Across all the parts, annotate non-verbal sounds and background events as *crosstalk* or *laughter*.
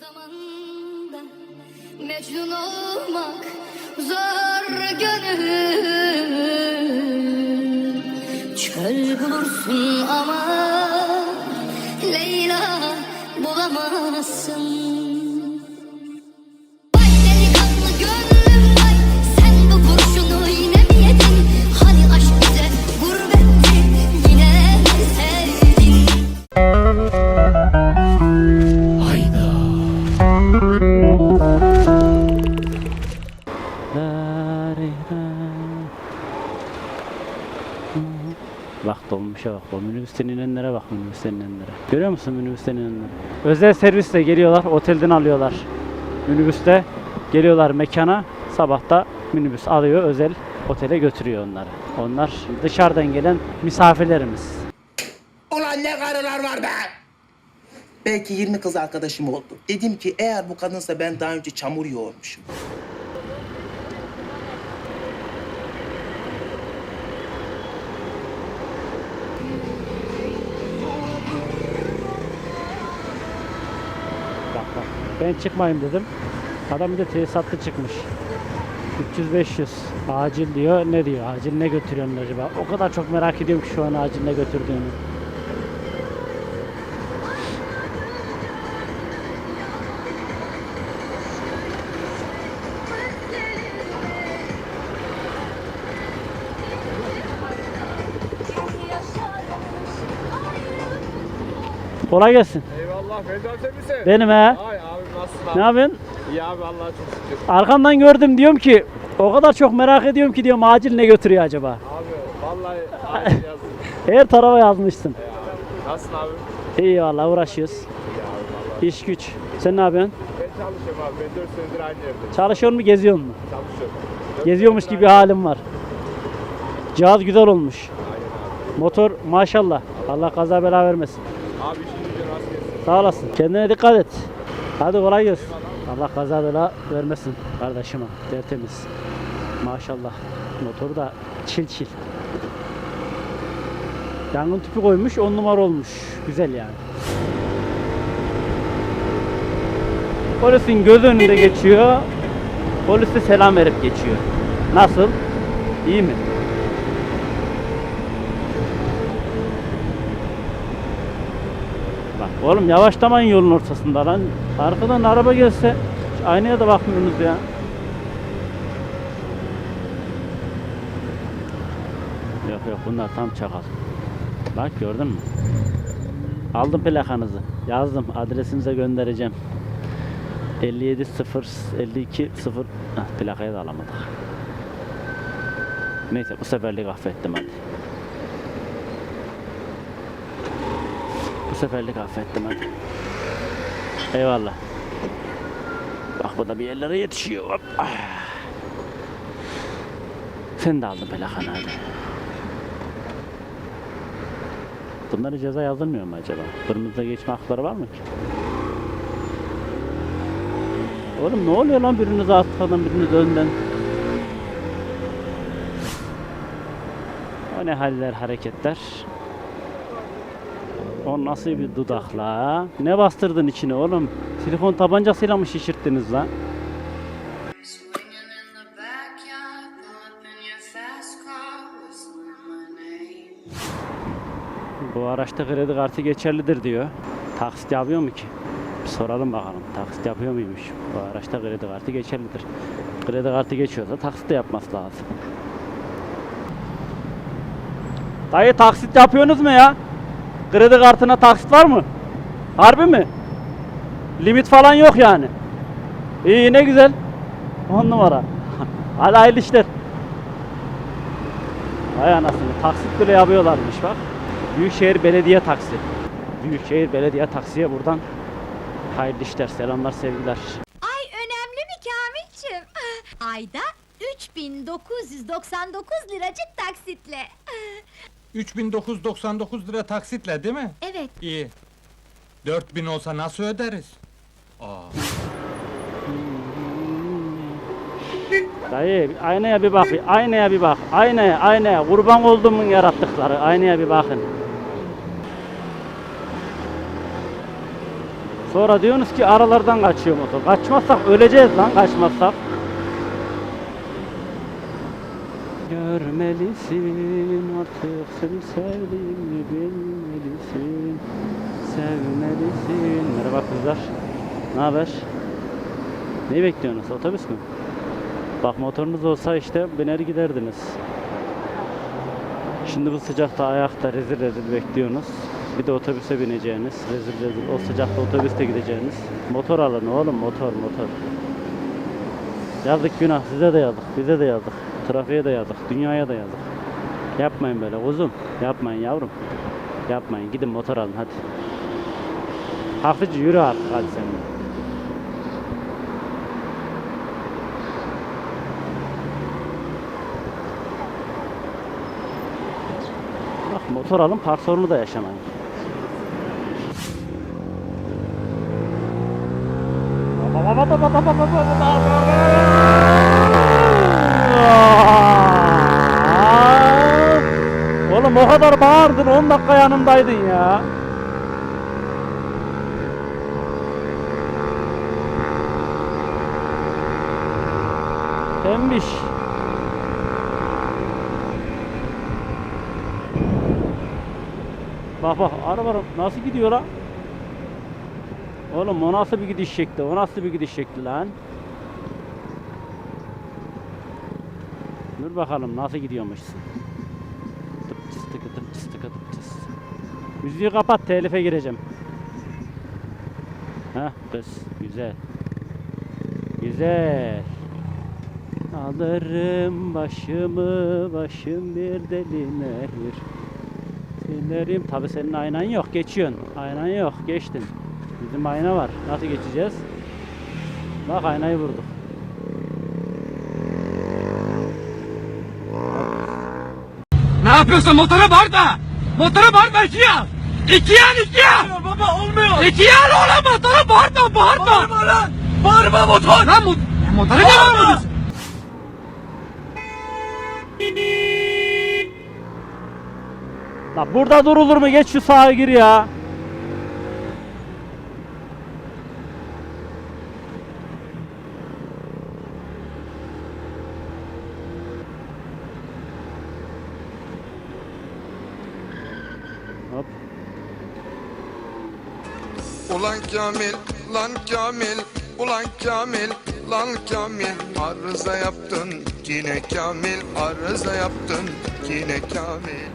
zamanda Mecnun olmak zor gönül. Çöl bulursun ama Leyla bulamazsın minibüsten inenlere. Görüyor musun minibüsten inenleri? Özel servisle geliyorlar. Otelden alıyorlar. Minibüste geliyorlar mekana. Sabahta minibüs alıyor. Özel otele götürüyor onları. Onlar dışarıdan gelen misafirlerimiz. Ulan ne karılar var be! Belki 20 kız arkadaşım oldu. Dedim ki eğer bu kadınsa ben daha önce çamur yoğurmuşum. Bak bak. Ben çıkmayayım dedim. Adam bir de tesisatlı çıkmış. 300-500. Acil diyor. Ne diyor? Acil ne götürüyorsun acaba? O kadar çok merak ediyorum ki şu an acil ne götürdüğünü. Kolay gelsin. Eyvallah sen misin? Benim he. Ay? Ne yapıyorsun? İyi abi Allah'a çok şükür. Arkandan gördüm diyorum ki o kadar çok merak ediyorum ki diyorum acil ne götürüyor acaba? Abi vallahi abi *laughs* yazdım. Her tarafa yazmışsın. Nasılsın abi? İyi valla uğraşıyoruz. İyi abi vallahi. İş güç. Sen ne yapıyorsun? Ben çalışıyorum abi. Ben 4 senedir aynı yerde Çalışıyor mu geziyor mu? çalışıyorum. Dört Geziyormuş senedir gibi aynı- halim var. Cihaz güzel olmuş. Aynen abi. Motor maşallah. Allah kaza bela vermesin. Abi işin gücün rast gelsin. Sağ olasın. Kendine dikkat et. Hadi kolay gelsin. Allah kaza vermesin kardeşime. Tertemiz. Maşallah. Motoru da çil çil. Yangın tüpü koymuş 10 numara olmuş. Güzel yani. Polisin göz önünde geçiyor. Polis de selam verip geçiyor. Nasıl? İyi mi? Oğlum yavaşlamayın yolun ortasında lan. Arkadan araba gelse aynaya da bakmıyorsunuz ya. Yok yok bunlar tam çakal. Bak gördün mü? Aldım plakanızı. Yazdım. Adresinize göndereceğim. 57 0 52 0 Heh, plakayı da alamadık. Neyse bu seferlik affettim hadi. Seferlik affettim hadi. Eyvallah. Bak bu da bir yerlere yetişiyor. Hop. Sen de aldın plakanı hadi. Bunlara ceza yazılmıyor mu acaba? Kırmızıda geçme hakları var mı ki? Oğlum ne oluyor lan biriniz arkadan biriniz önden? O ne haller hareketler? O nasıl bir dudakla? Ne bastırdın içine oğlum? Silikon tabancasıyla mı şişirttiniz lan? Bu araçta kredi kartı geçerlidir diyor. Taksit yapıyor mu ki? Bir soralım bakalım. Taksit yapıyor muymuş? Bu araçta kredi kartı geçerlidir. Kredi kartı geçiyorsa taksit de yapması lazım. Dayı taksit yapıyorsunuz mu ya? Kredi kartına taksit var mı? Harbi mi? Limit falan yok yani. İyi ne güzel. 10 numara. *laughs* Hadi hayırlı işler. Vay anasını taksit bile yapıyorlarmış bak. Büyükşehir Belediye Taksi. Büyükşehir Belediye Taksi'ye buradan hayırlı işler, selamlar, sevgiler. Ay önemli mi Kamil'cim? *laughs* Ayda 3999 liracık taksitle. *laughs* 3999 lira taksitle değil mi? Evet. İyi. 4000 olsa nasıl öderiz? Aa. Dayı aynaya bir bak, aynaya bir bak. Aynaya, aynaya. Kurban olduğumun yarattıkları. Aynaya bir bakın. Sonra diyorsunuz ki aralardan kaçıyor motor. Kaçmazsak öleceğiz lan kaçmazsak. Görmelisin artık seni sevdiğimi bilmelisin. Sevmelisin. Merhaba kızlar. Ne haber? Neyi bekliyorsunuz? Otobüs mü? Bak motorunuz olsa işte biner giderdiniz. Şimdi bu sıcakta ayakta rezil rezil bekliyorsunuz. Bir de otobüse bineceğiniz. Rezil rezil o sıcakta otobüste gideceğiniz. Motor alın oğlum motor motor. Yazık günah size de yazık bize de yazık. Trafiğe de yazık dünyaya da yazık. Yapmayın böyle kuzum. Yapmayın yavrum. Yapmayın gidin motor alın hadi. Hafifçe yürü artık hadi sen. Bak motor alın park sorunu da yaşamayın. Oğlum o kadar bağırdın 10 dakika yanımdaydın ya. Pembiş. Bak bak araba nasıl gidiyor lan? Oğlum o nasıl bir gidiş şekli? O nasıl bir gidiş şekli lan? Dur bakalım nasıl gidiyormuşsun? Müziği kapat telife gireceğim. Heh kız güzel. Güzel. Alırım başımı başım bir deli nehir. Silerim. Tabi senin aynan yok. Geçiyorsun. Aynan yok. Geçtin. Bizim ayna var. Nasıl geçeceğiz? Bak aynayı vurduk. Ne yapıyorsun motora bağırma! Motora bağırma! İkiye al ikiye al! baba olmuyor! İkiye al oğlum motora bağırma bağırma! Bağırma lan! Bağırma motor! Lan mo ya motora ne bağırıyorsun? La burada durulur mu? Geç şu sağa gir ya. Ulan Kamil, lan Kamil, ulan Kamil, lan Kamil. Arıza yaptın yine Kamil, arıza yaptın yine Kamil.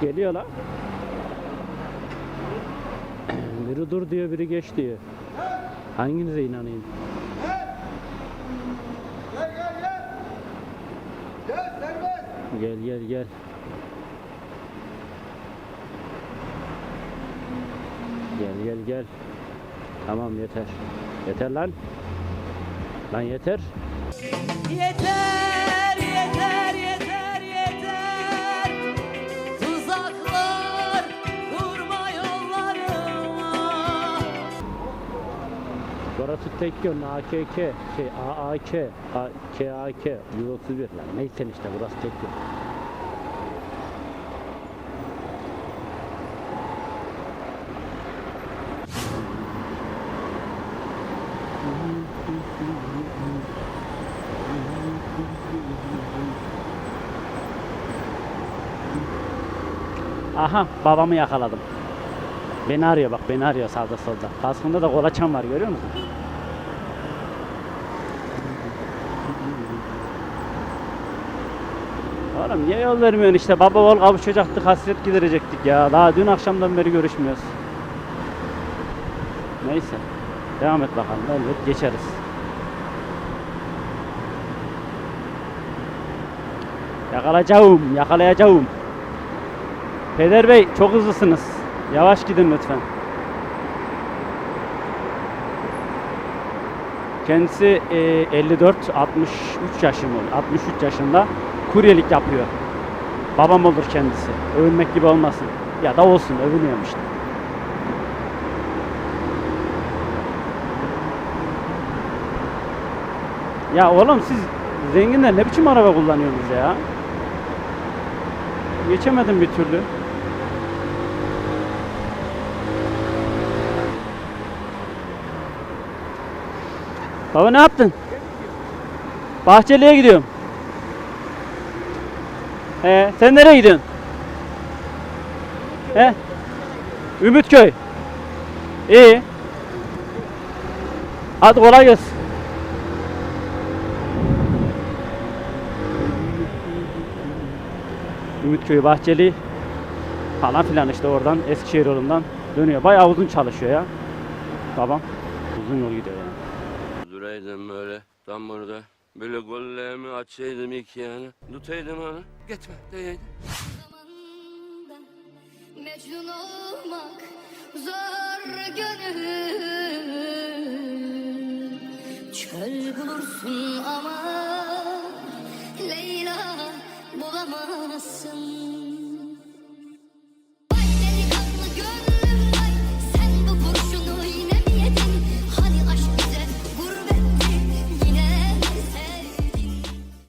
Geliyor la. Biri dur diyor, biri geç diyor. Hanginize inanayım? Gel gel gel. Gel gel gel. Tamam yeter. Yeter lan. Lan. Yeter, yeter, Burası tek yön AKK, şey AAK, A- KAK, 131 lan. Neyse işte burası tek yön. Aha babamı yakaladım. Beni arıyor bak beni arıyor sağda solda. Kaskında da kolaçan var görüyor musun? Oğlum niye yol vermiyorsun işte baba oğul kavuşacaktık hasret giderecektik ya. Daha dün akşamdan beri görüşmüyoruz. Neyse. Devam et bakalım elbet geçeriz. Yakalayacağım, yakalayacağım. Peder Bey çok hızlısınız. Yavaş gidin lütfen. Kendisi 54-63 yaşında, 63 yaşında kuryelik yapıyor. Babam olur kendisi. Övünmek gibi olmasın. Ya da olsun övünüyorum işte. Ya oğlum siz zenginler ne biçim araba kullanıyorsunuz ya? Geçemedim bir türlü. Baba ne yaptın? Bahçeli'ye gidiyorum. He, sen nereye gidiyorsun? He? Ümitköy. İyi. Hadi kolay gelsin. Ümitköy Bahçeli falan filan işte oradan Eskişehir yolundan dönüyor. Bayağı uzun çalışıyor ya. Babam uzun yol gidiyor yani. Duraydım böyle tam burada. Böyle gollerimi açaydım iki yana. Tutaydım onu. Gitme. Zamanda Mecnun olmak zor gönül Çöl bulursun ama Leyla bulamazsın